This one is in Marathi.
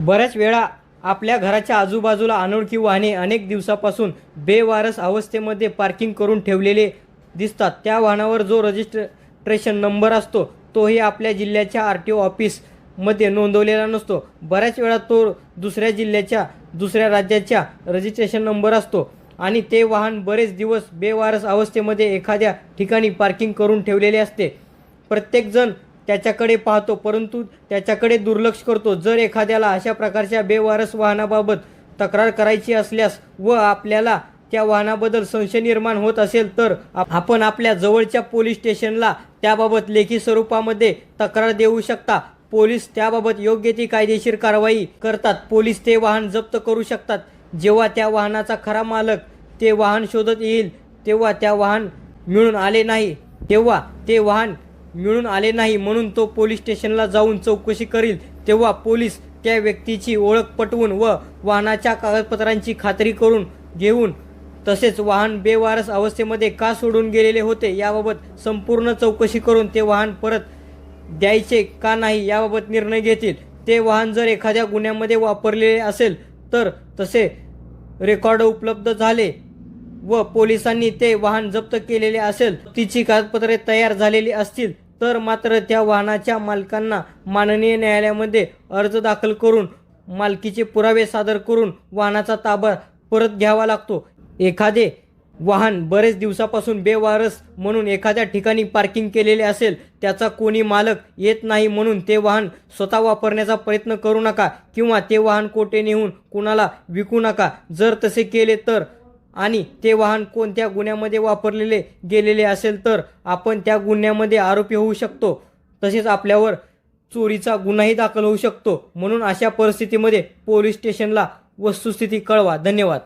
बऱ्याच वेळा आपल्या घराच्या आजूबाजूला अनोळखी वाहने अनेक दिवसापासून बेवारस अवस्थेमध्ये पार्किंग करून ठेवलेले दिसतात. त्या वाहनावर जो रजिस्ट्रेशन नंबर असतो तोही आपल्या जिल्ह्याच्या आर टी ओ ऑफिसमध्ये नोंदवलेला नसतो. बऱ्याच वेळा तो दुसऱ्या जिल्ह्याच्या दुसऱ्या राज्याच्या रजिस्ट्रेशन नंबर असतो आणि ते वाहन बरेच दिवस बेवारस अवस्थेमध्ये एखाद्या ठिकाणी पार्किंग करून ठेवलेले असते. प्रत्येकजण त्याच्याकडे पाहतो परंतु त्याच्याकडे दुर्लक्ष करतो. जर एखाद्याला अशा प्रकारच्या बेवारस वाहनाबाबत तक्रार करायची असल्यास व आपल्याला त्या वाहनाबद्दल संशय निर्माण होत असेल तर आपण आपल्या जवळच्या पोलीस स्टेशनला त्याबाबत लेखी स्वरूपामध्ये तक्रार देऊ शकता. पोलीस त्याबाबत योग्य ती कायदेशीर कारवाई करतात. पोलीस ते वाहन जप्त करू शकतात. जेव्हा त्या वाहनाचा खरा मालक ते वाहन शोधत येईल तेव्हा त्या वाहन मिळून आले नाही तेव्हा ते वाहन मिळून आले नाही म्हणून तो पोलीस स्टेशनला जाऊन चौकशी करील. तेव्हा पोलीस त्या व्यक्तीची ओळख पटवून व वाहनाच्या कागदपत्रांची खात्री करून घेऊन तसेच वाहन बेवारस अवस्थेमध्ये का सोडून गेलेले होते याबाबत संपूर्ण चौकशी करून ते वाहन परत द्यायचे का नाही याबाबत निर्णय घेतील. ते वाहन जर एखाद्या गुन्ह्यामध्ये वापरलेले असेल तर तसे रेकॉर्ड उपलब्ध झाले. व पोलिसांनी ते वाहन जप्त केलेले असेल तिची कागदपत्रे तयार झालेली असतील तर मात्र त्या वाहनाच्या मालकांना माननीय न्यायालयामध्ये अर्ज दाखल करून मालकीचे पुरावे सादर करून वाहनाचा ताबा परत घ्यावा लागतो. एखादे वाहन बरेच दिवसापासून बेवारस म्हणून एखाद्या ठिकाणी पार्किंग केलेले असेल त्याचा कोणी मालक येत नाही म्हणून ते वाहन स्वतः वापरण्याचा प्रयत्न करू नका किंवा ते वाहन कोठे नेऊन कुणाला विकू नका. जर तसे केले तर आणि ते वाहन कोणत्या गुन्ह्यामध्ये वापरलेले गेलेले असेल तर आपण त्या गुन्ह्यामध्ये आरोपी होऊ शकतो. तसेच आपल्यावर चोरीचा गुन्हाही दाखल होऊ शकतो. म्हणून अशा परिस्थितीमध्ये पोलीस स्टेशनला वस्तुस्थिती कळवा. धन्यवाद.